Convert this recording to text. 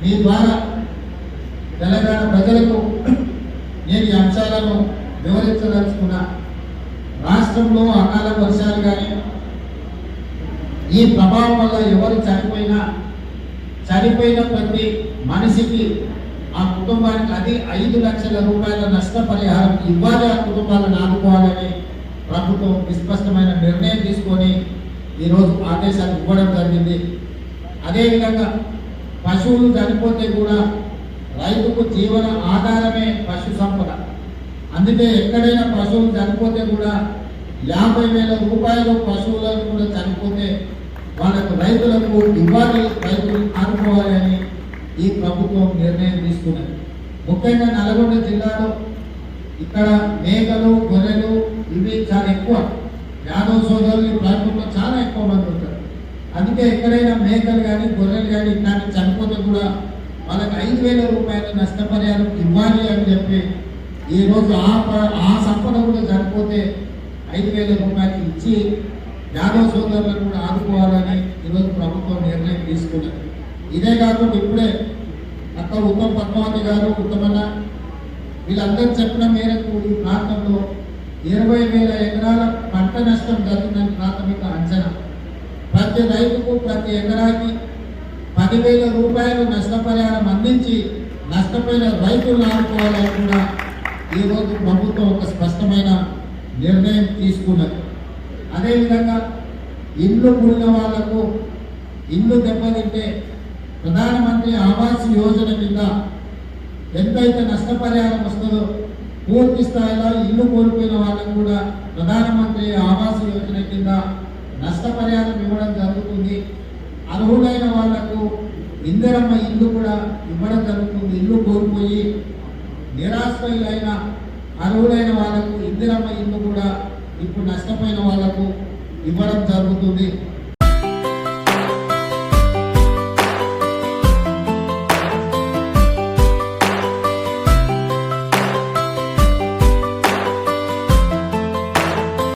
మీ ద్వారా తెలంగాణ ప్రజలకు నేను ఈ అంశాలను వివరించదలుచుకున్నా రాష్ట్రంలో అకాల వర్షాలు కానీ ఈ ప్రభావం వల్ల ఎవరు చనిపోయినా చనిపోయిన ప్రతి మనిషికి ఆ కుటుంబానికి అది ఐదు లక్షల రూపాయల నష్టపరిహారం ఇవ్వాలి ఆ కుటుంబాలను ఆదుకోవాలని ప్రభుత్వం విస్పష్టమైన నిర్ణయం తీసుకొని ఈరోజు ఆదేశాలు ఇవ్వడం జరిగింది. అదేవిధంగా పశువులు చనిపోతే కూడా రైతుకు జీవన ఆధారమే పశు సంపద. అందుకే ఎక్కడైనా పశువులు చనిపోతే కూడా యాభై వేల రూపాయలు పశువులను కూడా చనిపోతే వాళ్ళకు రైతులకు ఇవ్వాలి రైతులు ఆదుకోవాలి ఈ ప్రభుత్వం నిర్ణయం తీసుకున్నది. ముఖ్యంగా నల్గొండ జిల్లాలో ఇక్కడ మేకలు గొర్రెలు ఇవి చాలా ఎక్కువ. యాదవ్ సోదరులు ఈ ప్రాంతంలో చాలా ఎక్కువ మంది ఉంటారు. అందుకే ఎక్కడైనా మేకలు కానీ గొర్రెలు కానీ ఇట్లాంటి చనిపోతే కూడా వాళ్ళకి ఐదు వేల రూపాయల నష్టపరిహారం ఇవ్వాలి అని చెప్పి ఈరోజు ఆ ఆ సంపద కూడా చనిపోతే ఐదు వేల రూపాయలు ఇచ్చి యాదవ సోదరులను కూడా ఆదుకోవాలని ఈరోజు ప్రభుత్వం నిర్ణయం తీసుకున్నది ఇదే కాకుండా ఇప్పుడే అక్క ఉత్తమ్ పద్మావతి గారు ఉత్తమన్న వీళ్ళందరూ చెప్పిన మేరకు ఈ ప్రాంతంలో ఇరవై వేల ఎకరాల పంట నష్టం జరుగుతుందని ప్రాథమిక అంచనా ప్రతి రైతుకు ప్రతి ఎకరాకి పదివేల రూపాయలు నష్టపరిహారం అందించి నష్టపోయిన రైతులను ఆదుకోవాలని కూడా ఈరోజు ప్రభుత్వం ఒక స్పష్టమైన నిర్ణయం తీసుకున్నది. అదేవిధంగా ఇల్లు కూడిన వాళ్ళకు ఇల్లు దెబ్బతింటే ప్రధానమంత్రి ఆవాస్ యోజన కింద ఎంతైతే నష్టపరిహారం వస్తుందో పూర్తి స్థాయిలో ఇల్లు కోల్పోయిన వాళ్ళకు కూడా ప్రధానమంత్రి ఆవాస్ యోజన కింద నష్టపరిహారం ఇవ్వడం జరుగుతుంది. అర్హులైన వాళ్ళకు ఇందిరమ్మ ఇల్లు కూడా ఇవ్వడం జరుగుతుంది. ఇల్లు కోల్పోయి నిరాశ్రయులైన అర్హులైన వాళ్ళకు ఇందిరమ్మ ఇల్లు కూడా ఇప్పుడు నష్టపోయిన వాళ్ళకు ఇవ్వడం జరుగుతుంది.